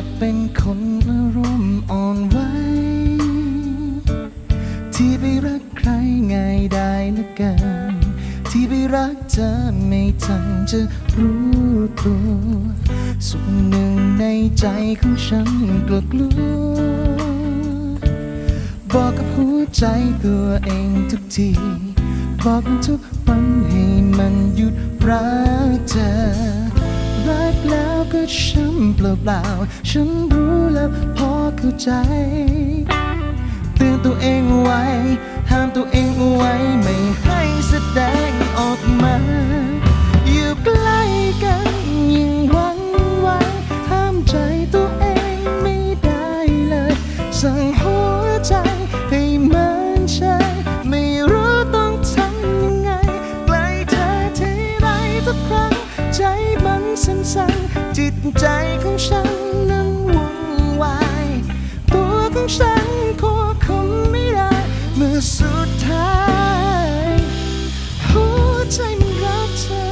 ากเป็นคนอารมณ์อ่อนไหวที่ไปรักใครง่ายได้เหลือเกินที่ไปรักเธอไม่ทันจะรู้ตัวส่วนหนึ่งในใจของฉันกลัวกลัวบอกกับหัวใจตัวเองทุกทีบอกมันทุกวันให้มันหยุดรักเธอ รักแล้วก็ช้ำเปล่าๆฉันรู้แล้วพอเข้าใจเตือนตัวเองไว้ ห้ามตัวเองไว้ ไม่ให้แสดงออกมา อยู่ใกล้กัน สั่นๆจิตใจของฉันนั้นวุ่นวาย ตัวของฉันควบคุมไม่ได้เมื่อสุดท้ายหัวใจมันรักเธอ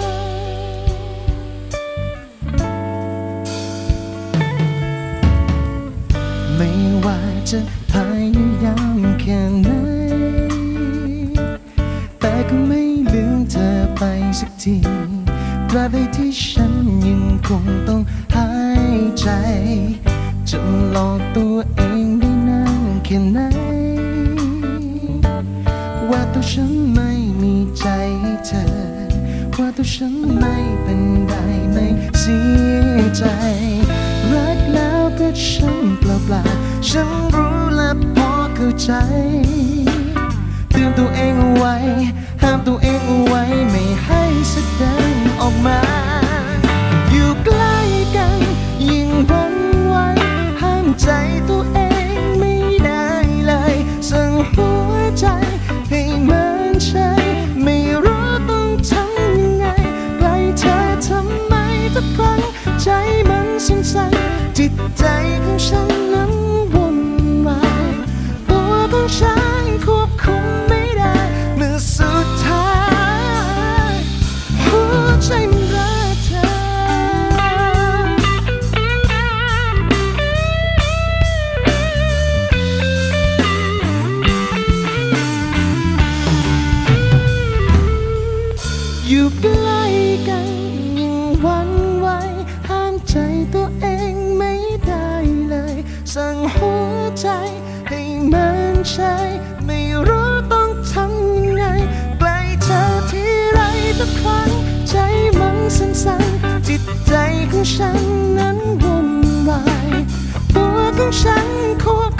ไม่ว่าจะพยายามแค่ไหน แต่ก็ไม่ลืมเธอไปสักทีตราบใด คงต้องหายใจ จะหลอกตัวเองได้นานแค่ไหน ว่าตัวฉันไม่มีใจให้เธอ ว่าตัวฉันไม่เป็นไรไม่เสียใจ รักแล้วก็ช้ำเปล่าๆฉันรู้และพอเข้าใจเตือนตัวเองเอาไว้ ห้ามตัวเองเอาไว้ไม่ให้แสดงออกมา ใช่ไม่รู้ต้องทำยังไงใกล้เธอที่ไรทุกครั้งใจมันสั่นๆจิตใจของฉันนั้นวุ่นวายตัวของฉันควบ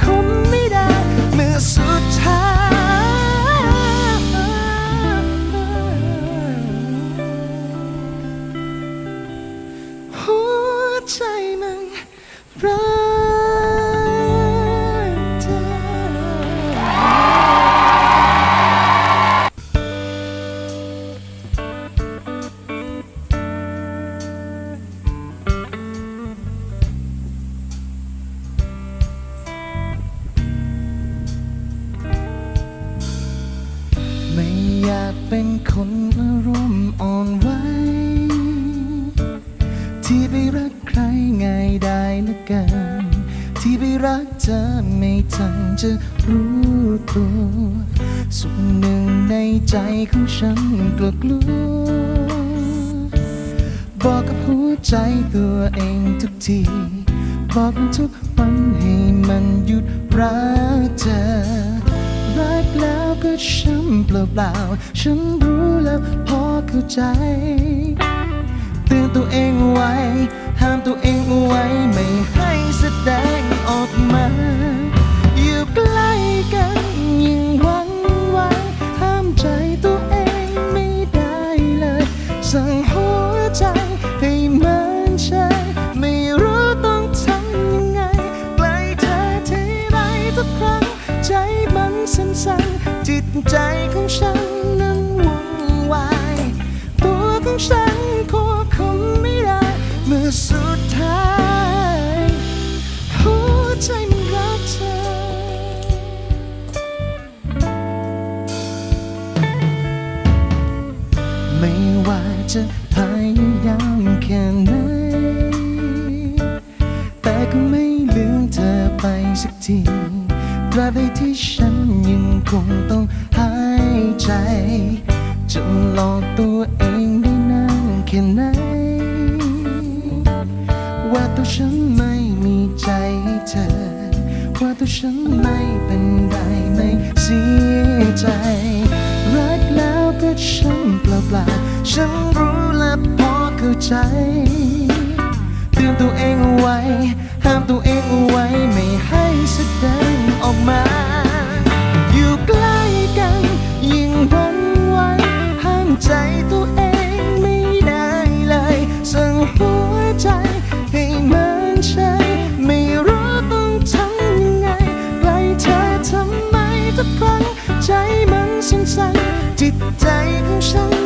อยากเป็นคนอารมณ์อ่อนไหวที่ไปรักใครง่ายได้ลือเกินที่ไปรักเธอไม่ทันจะรู้ตัว ส่วนหนึ่งในใจของฉันกลัวกลัวบอกกับหัวใจตัวเองทุกทีบอกมันทุกวันให้มันหยุดรักเธอ รักแล้วก็ช้ำเปล่าๆ ฉันรู้แล้วพอเข้าใจ เตือนตัวเองไว้ ห้ามตัวเองไว้ ไม่ให้แสดงออกมา ใจของฉันนั้นวุ่นวาย ตัวของฉันควบคุมไม่ได้ เมื่อสุดท้ายหัวใจมันรักเธอ ไม่ว่าจะพยายามแค่ไหน แต่ก็ไม่ลืมเธอไปสักทีตราบใดที่ฉันยังคงต้อง ใจจะหลอกตัวเองได้นานแค่ไหน ว่าตัวฉันไม่มีใจเธอ ว่าตัวฉันไม่เป็นไรไม่เสียใจ รักแล้วก็ฉันเปล่าเปล่าๆฉันรู้และพอเข้าใจเตือนตัวเองเอาไว้ ห้ามตัวเองเอาไว้ไม่ให้ ๆจิต